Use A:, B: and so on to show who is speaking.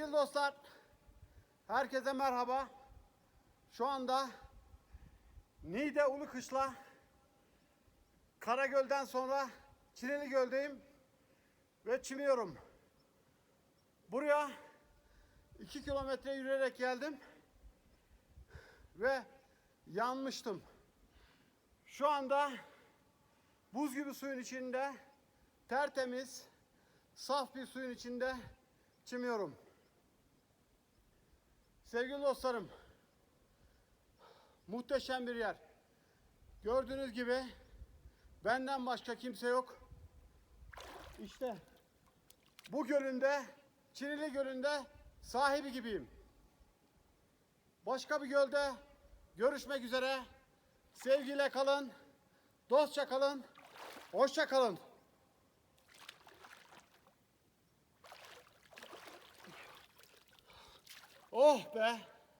A: Sevgili dostlar, herkese merhaba. Şu anda Niğde Ulukışla Karagöl'den sonra Çinili Göl'deyim ve çimiyorum. Buraya 2 kilometre yürüyerek geldim ve yanmıştım. Şu anda buz gibi suyun içinde tertemiz, saf bir suyun içinde çimiyorum. Sevgili dostlarım, muhteşem bir yer. Gördüğünüz gibi benden başka kimse yok. İşte bu gölünde, Çinili Gölü'nde sahibi gibiyim. Başka bir gölde görüşmek üzere. Sevgiyle kalın, dostça kalın, hoşça kalın. Oh be!